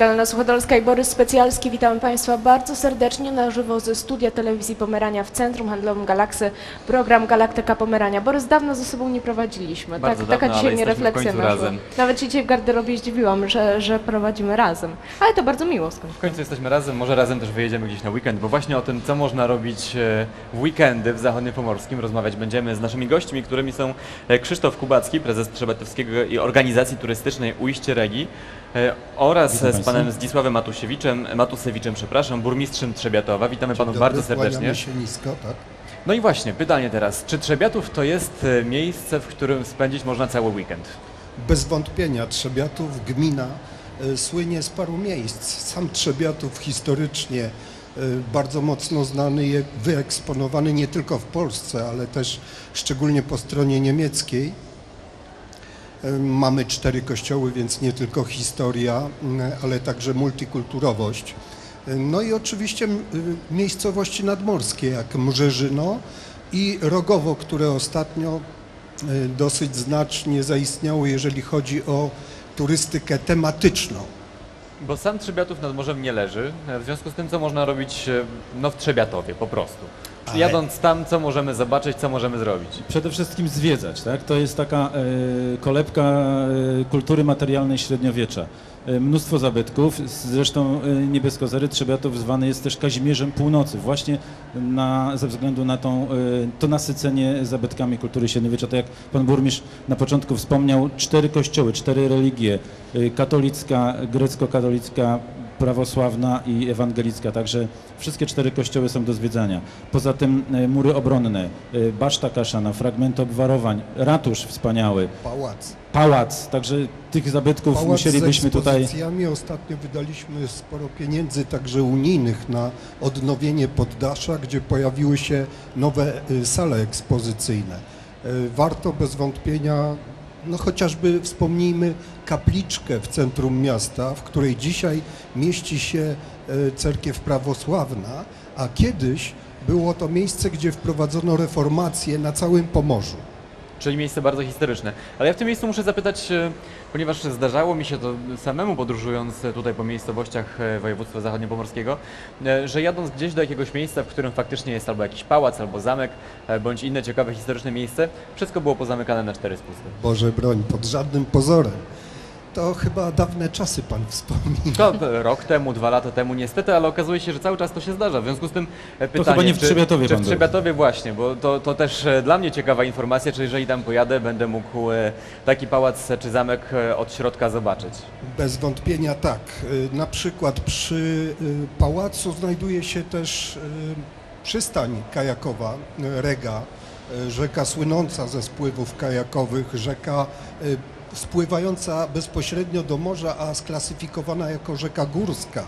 Magdalena Suchodolska i Borys Specjalski. Witamy Państwa bardzo serdecznie na żywo ze studia telewizji Pomerania w Centrum Handlowym Galaksy. Program Galaktyka Pomerania. Borys, dawno ze sobą nie prowadziliśmy. Bardzo tak, taka dawno, dzisiaj ale nie jesteśmy w refleksja razem. Nawet się dzisiaj w garderobie zdziwiłam, że, że prowadzimy razem. Ale to bardzo miło skąd. W końcu jesteśmy razem, może razem też wyjedziemy gdzieś na weekend, bo właśnie o tym, co można robić e, w weekendy w Zachodnim Pomorskim rozmawiać będziemy z naszymi gośćmi, którymi są e, Krzysztof Kubacki, prezes Trzebatowskiego i organizacji turystycznej Ujście Regi oraz Witam z państwa. panem Zdzisławem Matusiewiczem, Matusewiczem, przepraszam, burmistrzem Trzebiatowa. Witamy Dzień panów dobry, bardzo serdecznie. Kłaniamy się nisko, tak? No i właśnie, pytanie teraz, czy Trzebiatów to jest e, miejsce, w którym spędzić można cały weekend? Bez wątpienia Trzebiatów, gmina, y, słynie z paru miejsc. Sam Trzebiatów historycznie bardzo mocno znany i wyeksponowany nie tylko w Polsce, ale też szczególnie po stronie niemieckiej. Y, Mamy cztery kościoły, więc nie tylko historia, y, ale także multikulturowość. Y, No i oczywiście y, miejscowości nadmorskie, jak Mrzeżyno i Rogowo, które ostatnio y, dosyć znacznie zaistniały, jeżeli chodzi o turystykę tematyczną. Bo sam Trzebiatów nad morzem nie leży, w związku z tym, co można robić e, no, w Trzebiatowie po prostu. Ale- Jadąc tam, co możemy zobaczyć, co możemy zrobić. Przede wszystkim zwiedzać, tak? To jest taka e, kolebka e, kultury materialnej średniowiecza. E, mnóstwo zabytków, zresztą e, Niebieskozery Trzebiatów zwany jest też Kazimierzem Północy, właśnie na, ze względu na tą, to nasycenie zabytkami kultury średniowiecza. Tak jak pan burmistrz na początku wspomniał, cztery kościoły, cztery religie, katolicka, grecko-katolicka, prawosławna i ewangelicka, także wszystkie cztery kościoły są do zwiedzania. Poza tym e, mury obronne, e, baszta kaszana, fragmenty obwarowań, ratusz wspaniały, Pałac. pałac, także tych zabytków Pałac musielibyśmy z tutaj... Ostatnio wydaliśmy sporo pieniędzy, także unijnych, na odnowienie poddasza, gdzie pojawiły się nowe y, sale ekspozycyjne. Y, Warto bez wątpienia, no chociażby wspomnijmy kapliczkę w centrum miasta, w której dzisiaj mieści się y, cerkiew prawosławna, a kiedyś było to miejsce, gdzie wprowadzono reformację na całym Pomorzu. Czyli miejsce bardzo historyczne. Ale ja w tym miejscu muszę zapytać, e, ponieważ zdarzało mi się to samemu podróżując tutaj po miejscowościach e, województwa zachodniopomorskiego, e, że jadąc gdzieś do jakiegoś miejsca, w którym faktycznie jest albo jakiś pałac, albo zamek, bądź inne ciekawe historyczne miejsce, wszystko było pozamykane na cztery spusty. Boże broń, pod żadnym pozorem. To chyba dawne czasy pan wspomina. To rok temu, dwa lata temu niestety, ale okazuje się, że cały czas to się zdarza. W związku z tym pytanie, chyba nie w czy, Trzebiatowie czy pan w był. Trzebiatowie właśnie, bo to, to też e, dla mnie ciekawa informacja, czy jeżeli tam pojadę, będę mógł e, taki pałac czy zamek e, od środka zobaczyć. Bez wątpienia tak. Na przykład przy pałacu znajduje się też przystań kajakowa, Rega, rzeka słynąca ze spływów kajakowych, rzeka spływająca bezpośrednio do morza, a sklasyfikowana jako rzeka górska,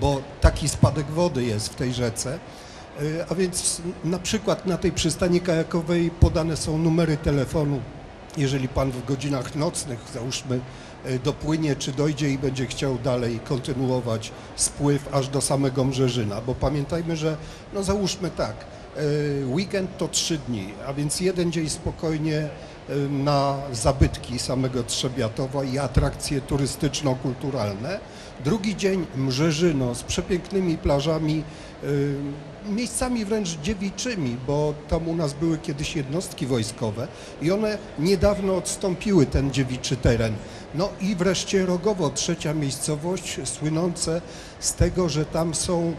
bo taki spadek wody jest w tej rzece. Y, A więc na przykład na tej przystani kajakowej podane są numery telefonu. Jeżeli pan w godzinach nocnych, załóżmy, y, dopłynie czy dojdzie i będzie chciał dalej kontynuować spływ aż do samego Mrzeżyna, bo pamiętajmy, że no załóżmy tak, y, weekend to trzy dni, a więc jeden dzień spokojnie na zabytki samego Trzebiatowa i atrakcje turystyczno-kulturalne. Drugi dzień Mrzeżyno z przepięknymi plażami, y, miejscami wręcz dziewiczymi, bo tam u nas były kiedyś jednostki wojskowe i one niedawno odstąpiły ten dziewiczy teren. No i wreszcie Rogowo, trzecia miejscowość, słynące z tego, że tam są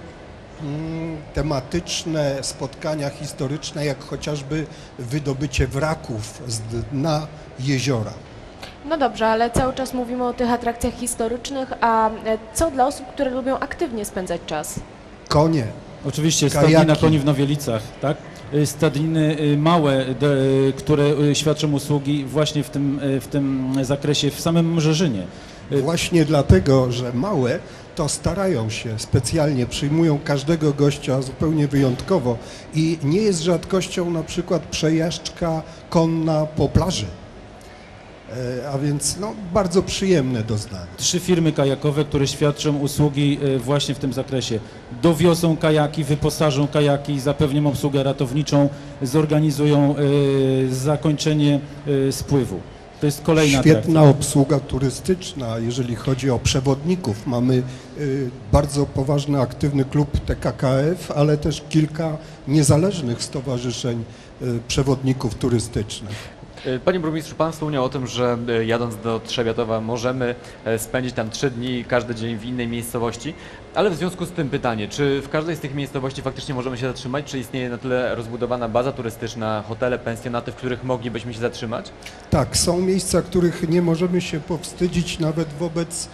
tematyczne spotkania historyczne, jak chociażby wydobycie wraków z dna jeziora. No dobrze, ale cały czas mówimy o tych atrakcjach historycznych, a e, co dla osób, które lubią aktywnie spędzać czas? Konie, Oczywiście Kajaki. stadnina koni w Nowielicach, tak? Y, Stadniny y, małe, które świadczą usługi właśnie w tym, w tym zakresie w samym Mrzeżynie. Y, Właśnie dlatego, że małe, to starają się specjalnie, przyjmują każdego gościa zupełnie wyjątkowo i nie jest rzadkością na przykład przejażdżka konna po plaży. E, A więc no, bardzo przyjemne doznanie. Trzy firmy kajakowe, które świadczą usługi y, właśnie w tym zakresie. Dowiozą kajaki, wyposażą kajaki, zapewnią obsługę ratowniczą, zorganizują y, zakończenie y, spływu. To jest kolejna Świetna atrakcja. obsługa turystyczna, jeżeli chodzi o przewodników. Mamy y, bardzo poważny, aktywny klub TKKF, ale też kilka niezależnych stowarzyszeń y, przewodników turystycznych. E, Panie burmistrzu, pan wspomniał o tym, że e, jadąc do Trzebiatowa możemy e, spędzić tam trzy dni, każdy dzień w innej miejscowości, ale w związku z tym pytanie, czy w każdej z tych miejscowości faktycznie możemy się zatrzymać, czy istnieje na tyle rozbudowana baza turystyczna, hotele, pensjonaty, w których moglibyśmy się zatrzymać? Tak, są miejsca, których nie możemy się powstydzić nawet wobec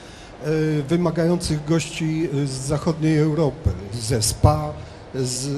y, wymagających gości y, z zachodniej Europy, ze spa, z,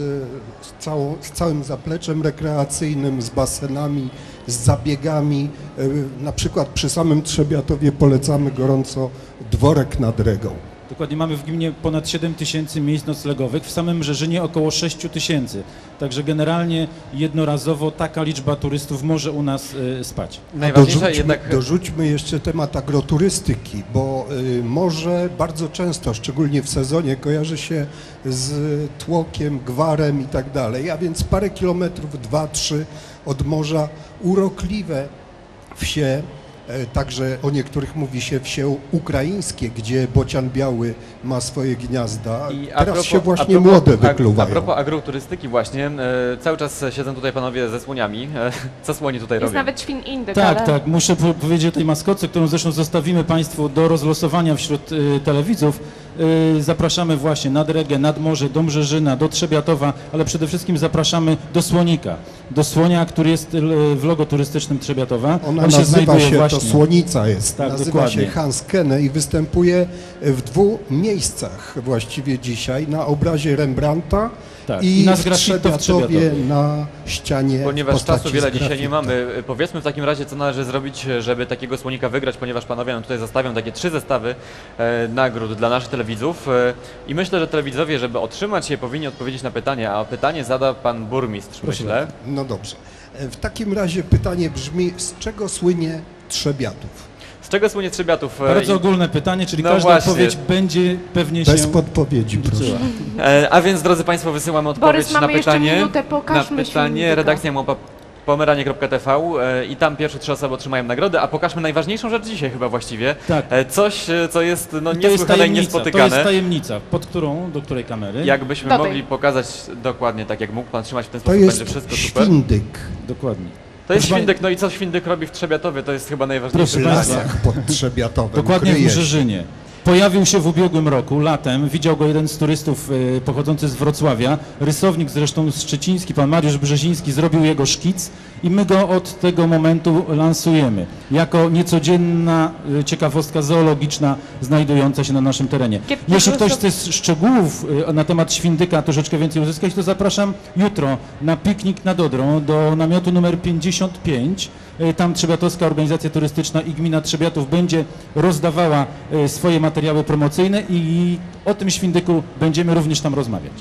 całą, z całym zapleczem rekreacyjnym, z basenami, z zabiegami. Y, Na przykład przy samym Trzebiatowie polecamy gorąco dworek nad Regą. Dokładnie mamy w gminie ponad 7 tysięcy miejsc noclegowych, w samym Rzeżynie około 6 tysięcy. Także generalnie jednorazowo taka liczba turystów może u nas y, spać. Najważniejsza dorzućmy, jednak... dorzućmy jeszcze temat agroturystyki, bo y, morze bardzo często, szczególnie w sezonie, kojarzy się z tłokiem, gwarem i tak dalej, a więc parę kilometrów, dwa, trzy od morza, urokliwe wsie, także o niektórych mówi się wsie ukraińskie, gdzie bocian biały ma swoje gniazda. I Teraz propos- się właśnie propos- młode wykluwają. A propos agroturystyki właśnie, e, cały czas siedzą tutaj panowie ze słoniami. E, co słoni tutaj Jest robią? nawet świn indyk, Tak, ale... tak. Muszę po- powiedzieć o tej maskotce, którą zresztą zostawimy Państwu do rozlosowania wśród y, telewidzów. Y, zapraszamy właśnie nad Regę, nad Morze, do Mrzeżyna, do Trzebiatowa, ale przede wszystkim zapraszamy do Słonika. Do Słonia, który jest y, w logo turystycznym Trzebiatowa. Ona On się nazywa się, właśnie. to Słonica jest, Tak, nazywa dokładnie. się Hans Kenne i występuje w dwóch miejscach właściwie dzisiaj, na obrazie Rembrandta Tak, i, i na w zgrafito w Trzebiatowie Trzebiatowie. na ścianie Ponieważ czasu wiele dzisiaj nie mamy, powiedzmy w takim razie, co należy zrobić, żeby takiego słonika wygrać, ponieważ panowie nam tutaj zostawią takie trzy zestawy e, nagród dla naszych telewidzów e, i myślę, że telewidzowie, żeby otrzymać je, powinni odpowiedzieć na pytanie, a pytanie zada pan burmistrz, Proszę myślę. No dobrze. E, W takim razie pytanie brzmi, z czego słynie Trzebiatów? Z czego słynie Trzebiatów? E, Bardzo i- ogólne pytanie, czyli No każda właśnie. odpowiedź będzie pewnie się Bez podpowiedzi, proszę. E, a więc, drodzy Państwo, wysyłamy odpowiedź Borys, na jeszcze pytanie. minutę, na pokażmy pytanie silnika. redakcja małpa pomeranie.tv e, i tam pierwsze trzy osoby otrzymają nagrodę, a pokażmy najważniejszą rzecz dzisiaj chyba właściwie. Tak. Coś, co jest no, to niesłychane i tajemnica, to niespotykane. jest tajemnica, pod którą, do której kamery? Jakbyśmy mogli pokazać dokładnie tak, jak mógł Pan trzymać w ten To sposób, jest będzie wszystko super. świndyk Dokładnie. To jest Proszę Świndyk, no i co Świndyk robi w Trzebiatowie, to jest chyba najważniejsze Proszę Państwa. pytanie. lasach pod Trzebiatowem. Dokładnie w kryje się. Mrzeżynie. Pojawił się w ubiegłym roku, latem, widział go jeden z turystów e, pochodzący z Wrocławia, rysownik zresztą szczeciński, pan Mariusz Brzeziński zrobił jego szkic i my go od tego momentu lansujemy, jako niecodzienna e, ciekawostka zoologiczna znajdująca się na naszym terenie. Jeśli ktoś chce szczegółów e, na temat Świndyka troszeczkę więcej uzyskać, to zapraszam jutro na piknik nad Odrą do namiotu numer 55. E, Tam Trzebiatowska Organizacja Turystyczna i Gmina Trzebiatów będzie rozdawała swoje materiały promocyjne i o tym Świndyku będziemy również tam rozmawiać.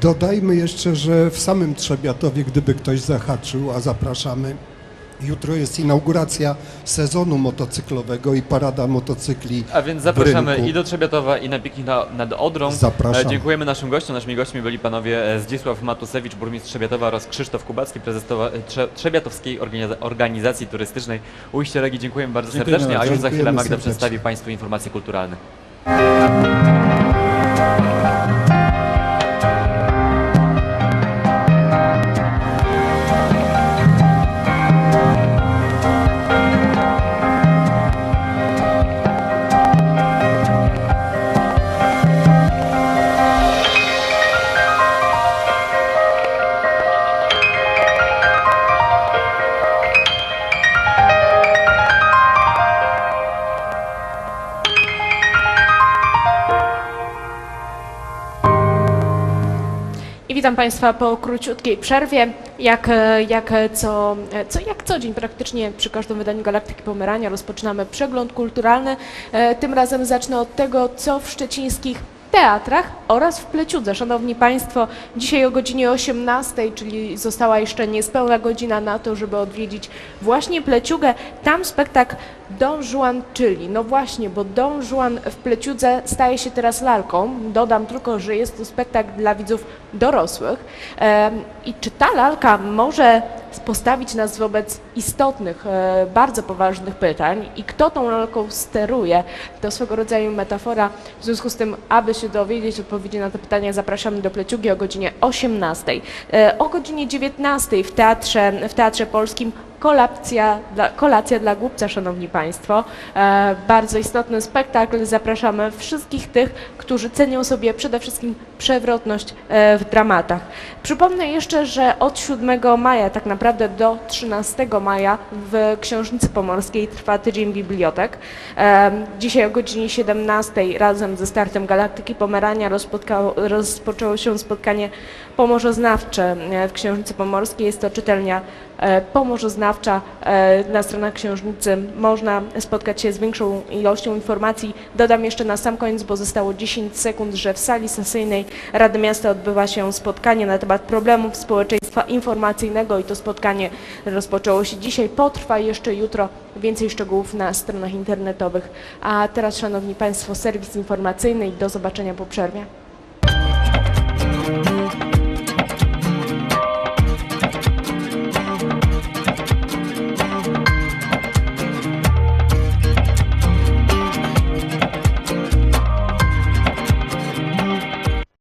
Dodajmy jeszcze, że w samym Trzebiatowie, gdyby ktoś zahaczył, a zapraszamy, jutro jest inauguracja sezonu motocyklowego i parada motocykli. A więc zapraszamy rynku. i do Trzebiatowa i na piknik na, nad Odrą. Zapraszam. E, Dziękujemy naszym gościom. Naszymi gośćmi byli panowie e, Zdzisław Matusewicz, burmistrz Trzebiatowa oraz Krzysztof Kubacki, prezes e, Trze- Trzebiatowskiej Organiza- Organizacji Turystycznej Ujście Legii. Dziękujemy bardzo Dziękujemy serdecznie, a już za chwilę Magda serdecznie. przedstawi Państwu informacje kulturalne. Witam Państwa po króciutkiej przerwie. Jak, e, jak, e, co, e, co, jak co dzień praktycznie przy każdym wydaniu Galaktyki Pomerania rozpoczynamy przegląd kulturalny. Tym razem zacznę od tego, co w szczecińskich teatrach oraz w Pleciudze. Szanowni Państwo, dzisiaj o godzinie 18, czyli została jeszcze niespełna godzina na to, żeby odwiedzić właśnie Pleciugę. Tam spektakl Don Juan, czyli, no właśnie, bo Don Juan w Pleciudze staje się teraz lalką. Dodam tylko, że jest to spektakl dla widzów dorosłych. I czy ta lalka może postawić nas wobec istotnych, e, bardzo poważnych pytań i kto tą lalką steruje, to swego rodzaju metafora. W związku z tym, aby się dowiedzieć odpowiedzi na te pytania, zapraszamy do Pleciugi o godzinie 18. E, O godzinie 19 w Teatrze, w teatrze Polskim kolacja dla, kolacja dla głupca, szanowni państwo. E, bardzo istotny spektakl. Zapraszamy wszystkich tych, którzy cenią sobie przede wszystkim przewrotność e, w dramatach. Przypomnę jeszcze, że od 7 maja, tak naprawdę do 13 maja w Książnicy Pomorskiej trwa tydzień bibliotek. E, dzisiaj o godzinie 17 razem ze startem Galaktyki Pomerania rozpoczęło się spotkanie pomorzoznawcze e, w Książnicy Pomorskiej. Jest to czytelnia e, pomorzoznawcza. E, Na stronach książnicy można spotkać się z większą ilością informacji. Dodam jeszcze na sam koniec, bo zostało 10 sekund, że w sali sesyjnej Rady Miasta odbywa się spotkanie na temat problemów społeczeństwa informacyjnego i to spotkanie rozpoczęło się dzisiaj, potrwa jeszcze jutro. Więcej szczegółów na stronach internetowych. A teraz, Szanowni Państwo, serwis informacyjny i do zobaczenia po przerwie.